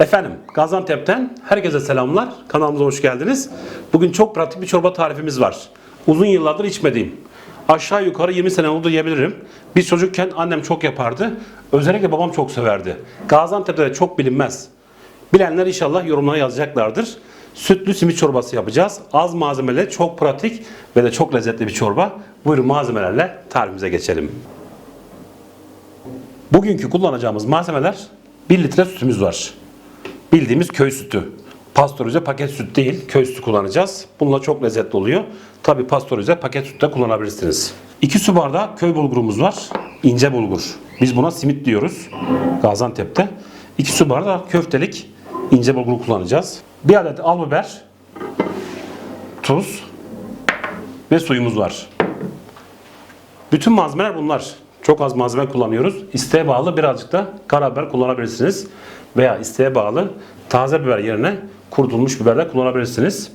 Efendim Gaziantep'ten herkese selamlar. Kanalımıza hoş geldiniz. Bugün çok pratik bir çorba tarifimiz var. Uzun yıllardır içmediğim. Aşağı yukarı 20 sene oldu diyebilirim. Biz çocukken annem çok yapardı. Özellikle babam çok severdi. Gaziantep'te de çok bilinmez. Bilenler inşallah yorumlara yazacaklardır. Sütlü simit çorbası yapacağız. Az malzemeli, çok pratik ve de çok lezzetli bir çorba. Buyurun malzemelerle tarifimize geçelim. Bugünkü kullanacağımız malzemeler 1 litre sütümüz var. Bildiğimiz köy sütü. Pastörize paket süt değil, köy sütü kullanacağız. Bununla çok lezzetli oluyor. Tabi pastörize paket süt de kullanabilirsiniz. 2 su bardağı köy bulgurumuz var. İnce bulgur. Biz buna simit diyoruz Gaziantep'te. 2 su bardağı köftelik ince bulgur kullanacağız. 1 adet al biber, tuz ve suyumuz var. Bütün malzemeler bunlar. Çok az malzeme kullanıyoruz. İsteğe bağlı birazcık da karabiber kullanabilirsiniz. Veya isteğe bağlı taze biber yerine kurutulmuş biberler kullanabilirsiniz.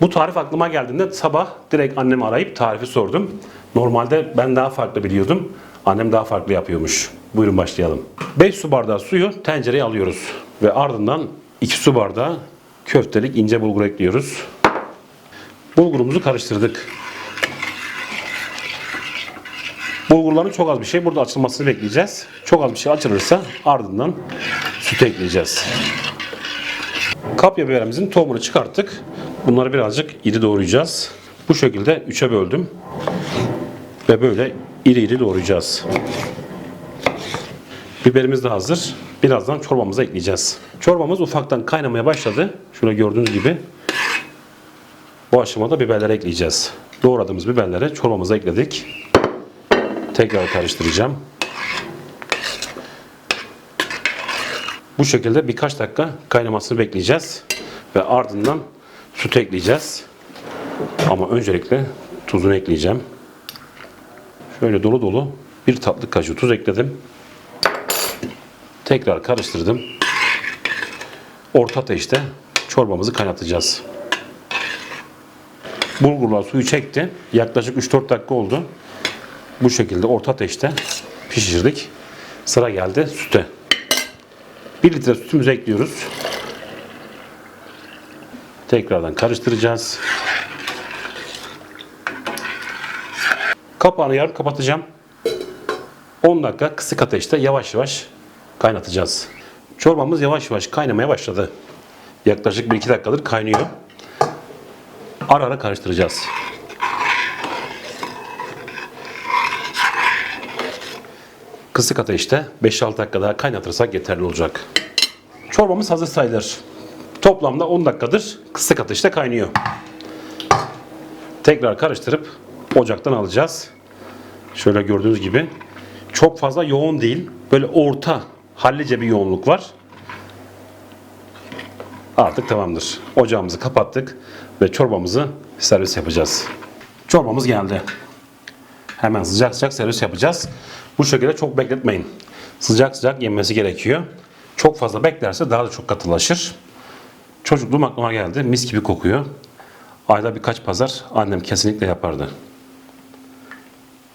Bu tarif aklıma geldiğinde sabah direkt annemi arayıp tarifi sordum. Normalde ben daha farklı biliyordum. Annem daha farklı yapıyormuş. Buyurun başlayalım. 5 su bardağı suyu tencereye alıyoruz. Ve ardından 2 su bardağı köftelik ince bulgur ekliyoruz. Bulgurumuzu karıştırdık. Bulgurların çok az bir şey. Burada açılmasını bekleyeceğiz. Çok az bir şey açılırsa ardından süt ekleyeceğiz. Kapya biberimizin tohumunu çıkarttık. Bunları birazcık iri doğrayacağız. Bu şekilde üçe böldüm. Ve böyle iri iri doğrayacağız. Biberimiz de hazır. Birazdan çorbamıza ekleyeceğiz. Çorbamız ufaktan kaynamaya başladı. Şöyle gördüğünüz gibi. Bu aşamada biberleri ekleyeceğiz. Doğradığımız biberleri çorbamıza ekledik. Tekrar karıştıracağım. Bu şekilde birkaç dakika kaynamasını bekleyeceğiz. Ve ardından süt ekleyeceğiz. Ama öncelikle tuzunu ekleyeceğim. Şöyle dolu dolu bir tatlı kaşığı tuz ekledim. Tekrar karıştırdım. Orta ateşte çorbamızı kaynatacağız. Bulgurlar suyu çekti. Yaklaşık 3-4 dakika oldu. Bu şekilde orta ateşte pişirdik. Sıra geldi süte. 1 litre sütümüzü ekliyoruz. Tekrardan karıştıracağız. Kapağını yarım kapatacağım. 10 dakika kısık ateşte yavaş yavaş kaynatacağız. Çorbamız yavaş yavaş kaynamaya başladı. Yaklaşık 1-2 dakikadır kaynıyor. Ara ara karıştıracağız. Kısık ateşte 5-6 dakika daha kaynatırsak yeterli olacak. Çorbamız hazır sayılır. Toplamda 10 dakikadır kısık ateşte kaynıyor. Tekrar karıştırıp ocaktan alacağız. Şöyle gördüğünüz gibi çok fazla yoğun değil. Böyle orta hallice bir yoğunluk var. Artık tamamdır. Ocağımızı kapattık ve çorbamızı servis yapacağız. Çorbamız geldi. Hemen sıcak sıcak servis yapacağız. Bu şekilde çok bekletmeyin. Sıcak sıcak yenmesi gerekiyor. Çok fazla beklerse daha da çok katılaşır. Çocukluğum aklıma geldi. Mis gibi kokuyor. Ayda birkaç pazar annem kesinlikle yapardı.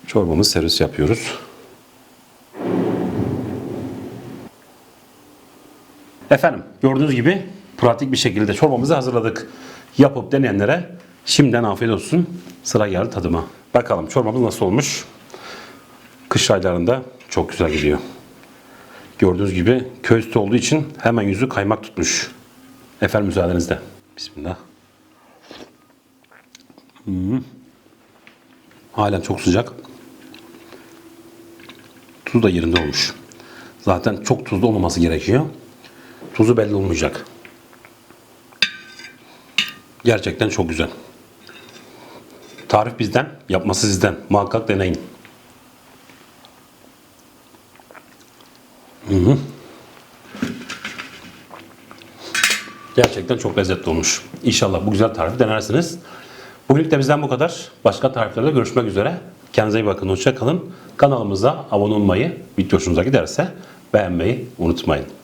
Çorbamızı servis yapıyoruz. Efendim gördüğünüz gibi pratik bir şekilde çorbamızı hazırladık. Yapıp deneyenlere şimdiden afiyet olsun. Sıra geldi tadıma. Bakalım çorbamız nasıl olmuş. Kış aylarında çok güzel gidiyor. Gördüğünüz gibi köy sütü olduğu için hemen yüzü kaymak tutmuş. Efendim müsaadenizle. Bismillah. Hmm. Halen çok sıcak. Tuzu da yerinde olmuş. Zaten çok tuzlu olmaması gerekiyor. Tuzu belli olmayacak. Gerçekten çok güzel. Tarif bizden, yapması sizden. Muhakkak deneyin. Hı hı. Gerçekten çok lezzetli olmuş. İnşallah bu güzel tarifi denersiniz. Bugünlük de bizden bu kadar. Başka tariflerle görüşmek üzere. Kendinize iyi bakın. Hoşça kalın. Kanalımıza abone olmayı, video hoşunuza giderse beğenmeyi unutmayın.